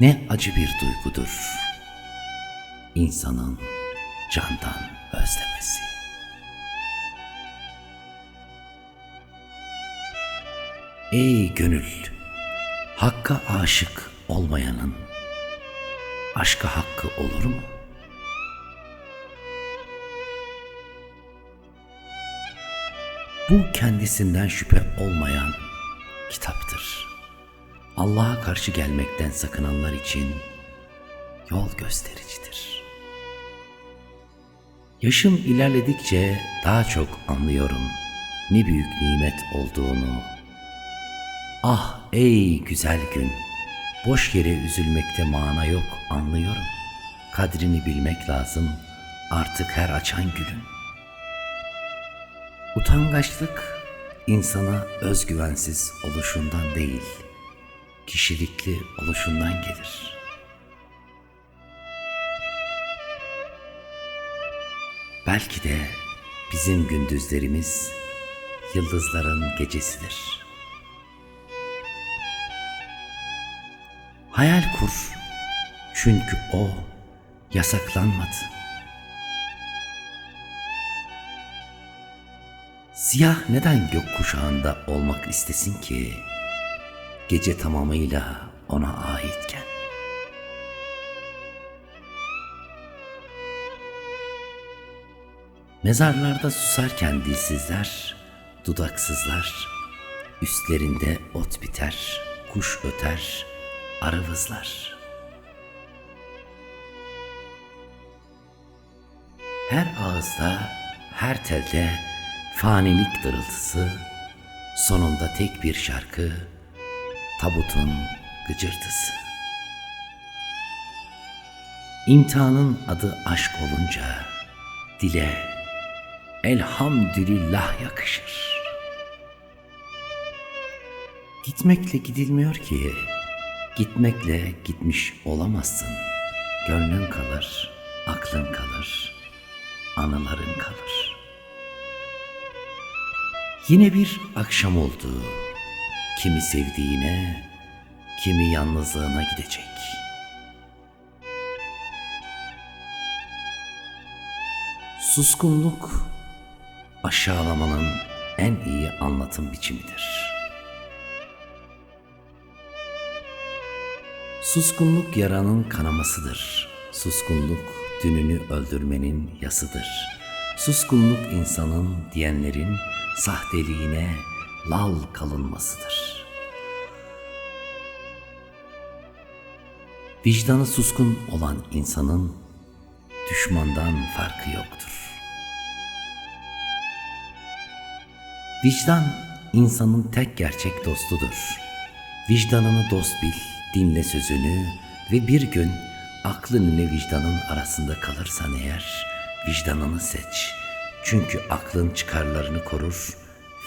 Ne acı bir duygudur insanın candan özlemesi. Ey gönül, hakka aşık olmayanın aşka hakkı olur mu? Bu kendisinden şüphe olmayan kitaptır. Allah'a karşı gelmekten sakınanlar için yol göstericidir. Yaşım ilerledikçe daha çok anlıyorum ne büyük nimet olduğunu. Ah ey güzel gün, boş yere üzülmekte mana yok anlıyorum. Kadrini bilmek lazım artık her açan gülün. Utangaçlık insana özgüvensiz oluşundan değil, kişilikli oluşundan gelir. Belki de bizim gündüzlerimiz yıldızların gecesidir. Hayal kur çünkü o yasaklanmadı. Siyah neden gökkuşağında olmak istesin ki gece tamamıyla ona aitken? Mezarlarda susarken dilsizler, dudaksızlar, üstlerinde ot biter, kuş öter, arı vızlar. Her ağızda, her telde fanilik dırıltısı, sonunda tek bir şarkı, tabutun gıcırtısı. İmtihanın adı aşk olunca dile elhamdülillah yakışır. Gitmekle gidilmiyor ki, gitmekle gitmiş olamazsın. Gönlün kalır, aklın kalır, anıların kalır. Yine bir akşam oldu. Kimi sevdiğine, kimi yalnızlığına gidecek. Suskunluk aşağılamanın en iyi anlatım biçimidir. Suskunluk yaranın kanamasıdır. Suskunluk dününü öldürmenin yasıdır. Suskunluk insanın diyenlerin sahteliğine lal kalınmasıdır. Vicdanı suskun olan insanın düşmandan farkı yoktur. Vicdan insanın tek gerçek dostudur. Vicdanını dost bil, dinle sözünü ve bir gün aklın ile vicdanın arasında kalırsan eğer vicdanını seç. Çünkü aklın çıkarlarını korur,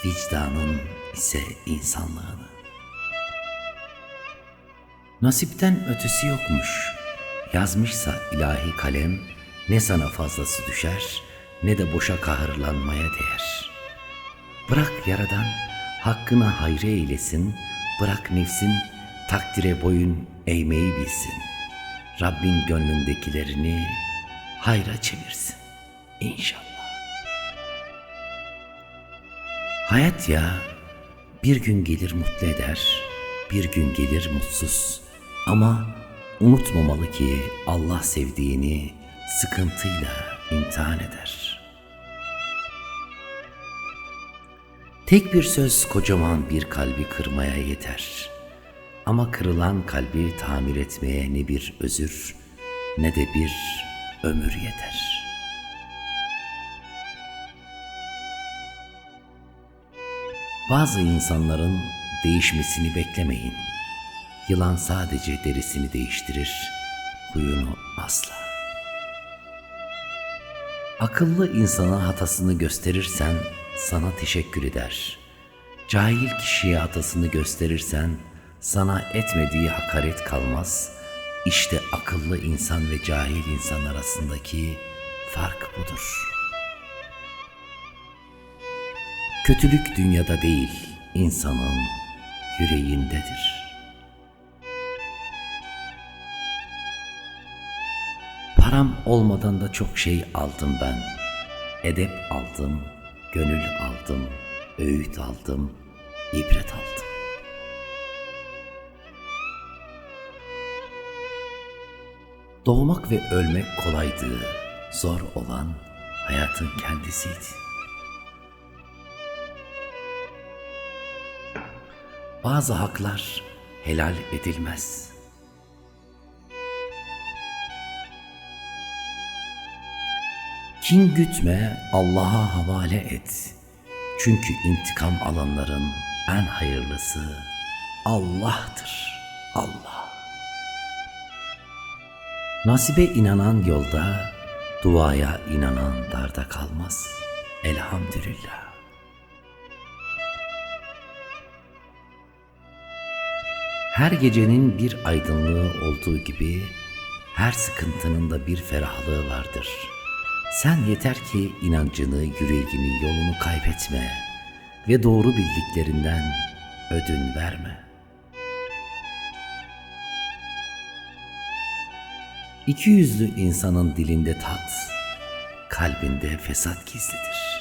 vicdanın ise insanlığını. Nasipten ötesi yokmuş. Yazmışsa ilahi kalem ne sana fazlası düşer ne de boşa kahırlanmaya değer. Bırak yaradan hakkına hayre eylesin, bırak nefsin takdire boyun eğmeyi bilsin. Rabbin gönlündekilerini hayra çevirsin inşallah. Hayat ya bir gün gelir mutlu eder, bir gün gelir mutsuz. Ama unutmamalı ki Allah sevdiğini sıkıntıyla imtihan eder. Tek bir söz kocaman bir kalbi kırmaya yeter. Ama kırılan kalbi tamir etmeye ne bir özür ne de bir ömür yeter. Bazı insanların değişmesini beklemeyin. Yılan sadece derisini değiştirir, huyunu asla. Akıllı insana hatasını gösterirsen sana teşekkür eder. Cahil kişiye hatasını gösterirsen sana etmediği hakaret kalmaz. İşte akıllı insan ve cahil insan arasındaki fark budur. Kötülük dünyada değil, insanın yüreğindedir. Haram olmadan da çok şey aldım ben. Edep aldım, gönül aldım, öğüt aldım, ibret aldım. Doğmak ve ölmek kolaydı. Zor olan hayatın kendisiydi. Bazı haklar helal edilmez. Kin gütme, Allah'a havale et. Çünkü intikam alanların en hayırlısı Allah'tır. Allah. Nasibe inanan yolda, duaya inanan darda kalmaz. Elhamdülillah. Her gecenin bir aydınlığı olduğu gibi her sıkıntının da bir ferahlığı vardır. Sen yeter ki inancını, yüreğini, yolunu kaybetme ve doğru bildiklerinden ödün verme. İki yüzlü insanın dilinde tat, kalbinde fesat gizlidir.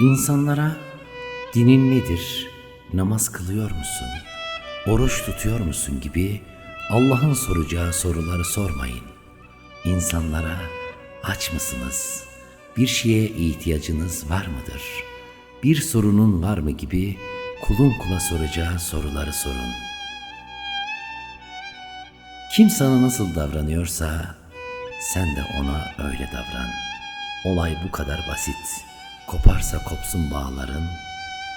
İnsanlara dinin nedir, namaz kılıyor musun, oruç tutuyor musun gibi Allah'ın soracağı soruları sormayın. İnsanlara aç mısınız, bir şeye ihtiyacınız var mıdır, bir sorunun var mı gibi kulun kula soracağı soruları sorun. Kim sana nasıl davranıyorsa sen de ona öyle davran. Olay bu kadar basit. Koparsa kopsun bağların,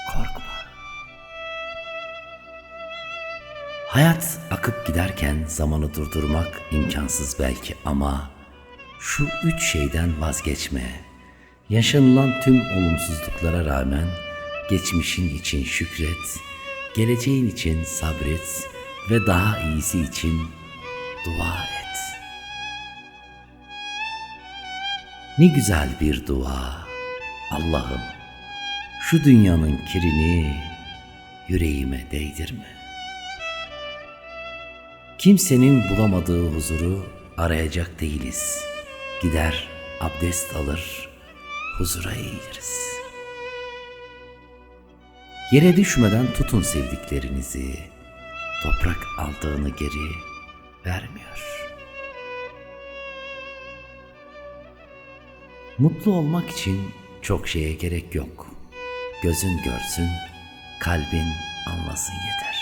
korkma. Hayat akıp giderken zamanı durdurmak imkansız belki ama şu üç şeyden vazgeçme. Yaşanılan tüm olumsuzluklara rağmen geçmişin için şükret, geleceğin için sabret ve daha iyisi için dua et. Ne güzel bir dua. Allah'ım şu dünyanın kirini yüreğime değdirme. Kimsenin bulamadığı huzuru arayacak değiliz. Gider abdest alır, huzura eğiliriz. Yere düşmeden tutun sevdiklerinizi. Toprak aldığını geri vermiyor. Mutlu olmak için çok şeye gerek yok. Gözün görsün, kalbin anlasın yeter.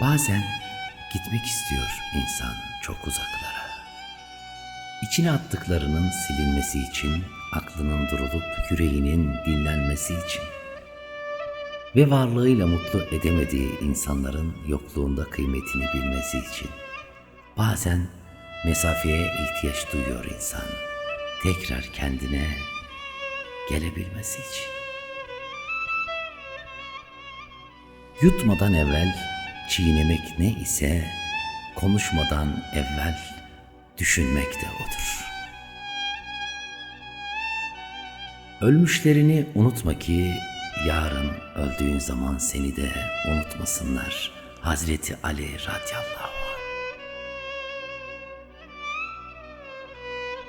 Bazen gitmek istiyor insan çok uzaklara. İçine attıklarının silinmesi için, aklının durulup yüreğinin dinlenmesi için ve varlığıyla mutlu edemediği insanların yokluğunda kıymetini bilmesi için. Bazen mesafeye ihtiyaç duyuyor insan. Tekrar kendine gelebilmesi için. Yutmadan evvel çiğnemek ne ise konuşmadan evvel düşünmek de odur. Ölmüşlerini unutma ki yarın öldüğün zaman seni de unutmasınlar. Hazreti Ali radıyallahu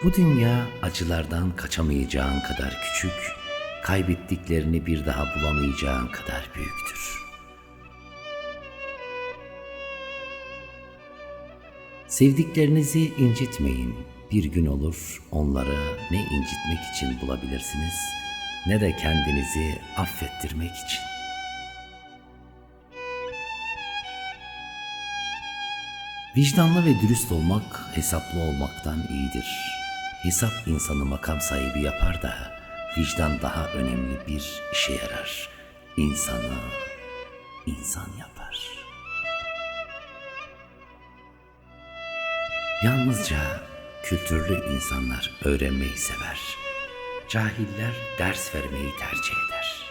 Bu dünya acılardan kaçamayacağın kadar küçük, kaybettiklerini bir daha bulamayacağın kadar büyüktür. Sevdiklerinizi incitmeyin. Bir gün olur onları ne incitmek için bulabilirsiniz ne de kendinizi affettirmek için. Vicdanlı ve dürüst olmak hesaplı olmaktan iyidir. Hesap insanı makam sahibi yapar da vicdan daha önemli bir işe yarar. İnsanı insan yapar. Yalnızca kültürlü insanlar öğrenmeyi sever. Cahiller ders vermeyi tercih eder.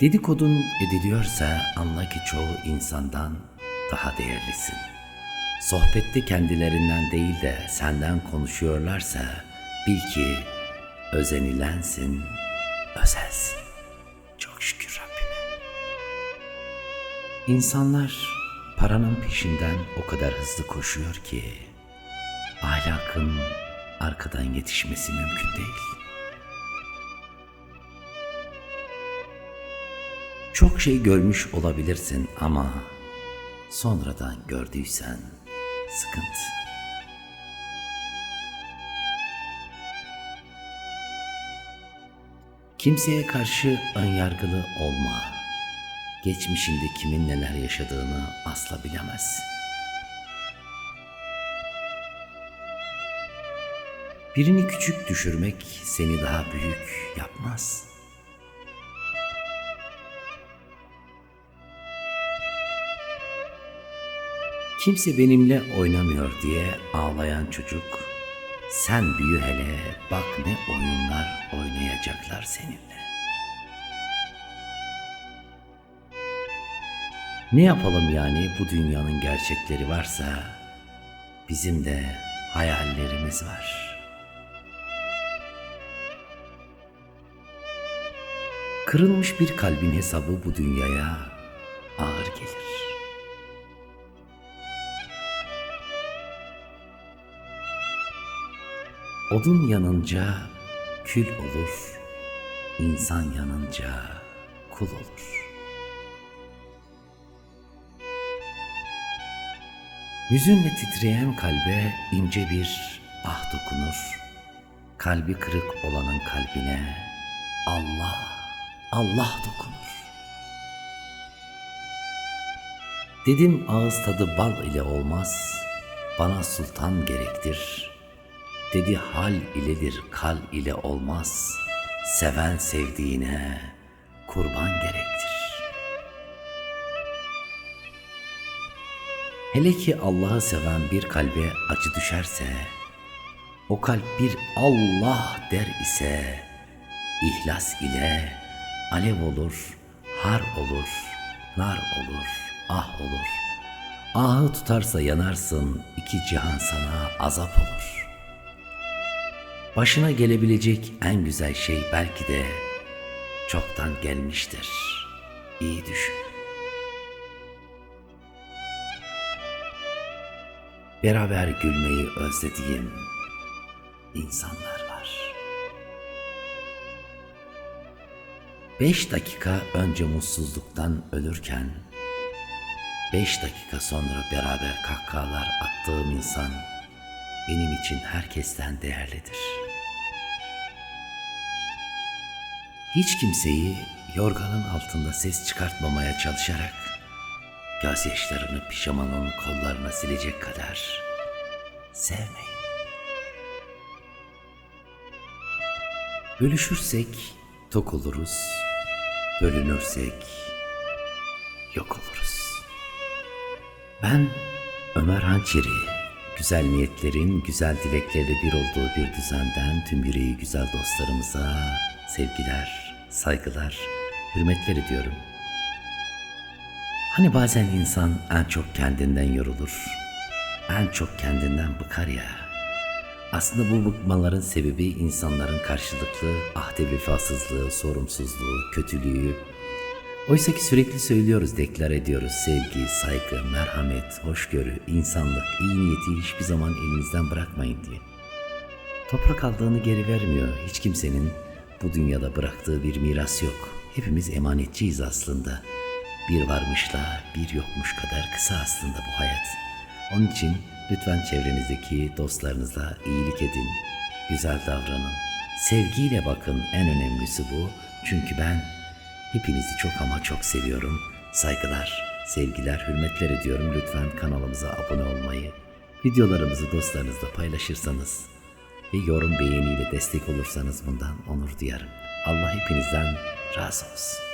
Dedikodun ediliyorsa anla ki çoğu insandan daha değerlisin. Sohbette kendilerinden değil de senden konuşuyorlarsa bil ki özenilensin, özelsin. Çok şükür Rabbime. İnsanlar paranın peşinden o kadar hızlı koşuyor ki ahlakın arkadan yetişmesi mümkün değil. Çok şey görmüş olabilirsin ama sonradan gördüysen sıkıntı. Kimseye karşı önyargılı olma. Geçmişinde kimin neler yaşadığını asla bilemezsin. Birini küçük düşürmek seni daha büyük yapmaz. Kimse benimle oynamıyor diye ağlayan çocuk, sen büyü hele bak ne oyunlar oynayacaklar seninle. Ne yapalım yani bu dünyanın gerçekleri varsa bizim de hayallerimiz var. Kırılmış bir kalbin hesabı bu dünyaya ağır gelir. Odun yanınca kül olur, insan yanınca kul olur. Yüzünle titreyen kalbe ince bir ah dokunur. Kalbi kırık olanın kalbine Allah, Allah dokunur. Dedim ağız tadı bal ile olmaz, bana sultan gerektir. Dedi hal iledir kal ile olmaz, seven sevdiğine kurban gerektir. Hele ki Allah'ı seven bir kalbe acı düşerse, o kalp bir Allah der ise, ihlas ile alev olur, har olur, nar olur, ah olur. Ahı tutarsa yanarsın, iki cihan sana azap olur. Başına gelebilecek en güzel şey belki de çoktan gelmiştir. İyi düşün. Beraber gülmeyi özlediğim insanlar var. Beş dakika önce mutsuzluktan ölürken, beş dakika sonra beraber kahkahalar attığım insan benim için herkesten değerlidir. Hiç kimseyi yorganın altında ses çıkartmamaya çalışarak gözyaşlarını pijamanın kollarına silecek kadar sevmeyin. Bölüşürsek tok oluruz, bölünürsek yok oluruz. Ben Ömer Hançeri, güzel niyetlerin, güzel dileklerle bir olduğu bir düzenden tüm yüreği güzel dostlarımıza sevgiler, saygılar, hürmetler ediyorum. Hani bazen insan en çok kendinden yorulur, en çok kendinden bıkar ya. Aslında bu bıkmaların sebebi insanların karşılıklı ahde vefasızlığı, sorumsuzluğu, kötülüğü. Oysa ki sürekli söylüyoruz, deklar ediyoruz sevgi, saygı, merhamet, hoşgörü, insanlık, iyi niyeti hiçbir zaman elinizden bırakmayın diye. Toprak aldığını geri vermiyor. Hiç kimsenin bu dünyada bıraktığı bir miras yok. Hepimiz emanetçiyiz aslında. Bir varmışla bir yokmuş kadar kısa aslında bu hayat. Onun için lütfen çevrenizdeki dostlarınızla iyilik edin, güzel davranın. Sevgiyle bakın en önemlisi bu. Çünkü ben hepinizi çok ama çok seviyorum. Saygılar, sevgiler, hürmetler ediyorum. Lütfen kanalımıza abone olmayı, videolarımızı dostlarınızla paylaşırsanız ve yorum beğeniyle destek olursanız bundan onur duyarım. Allah hepinizden razı olsun.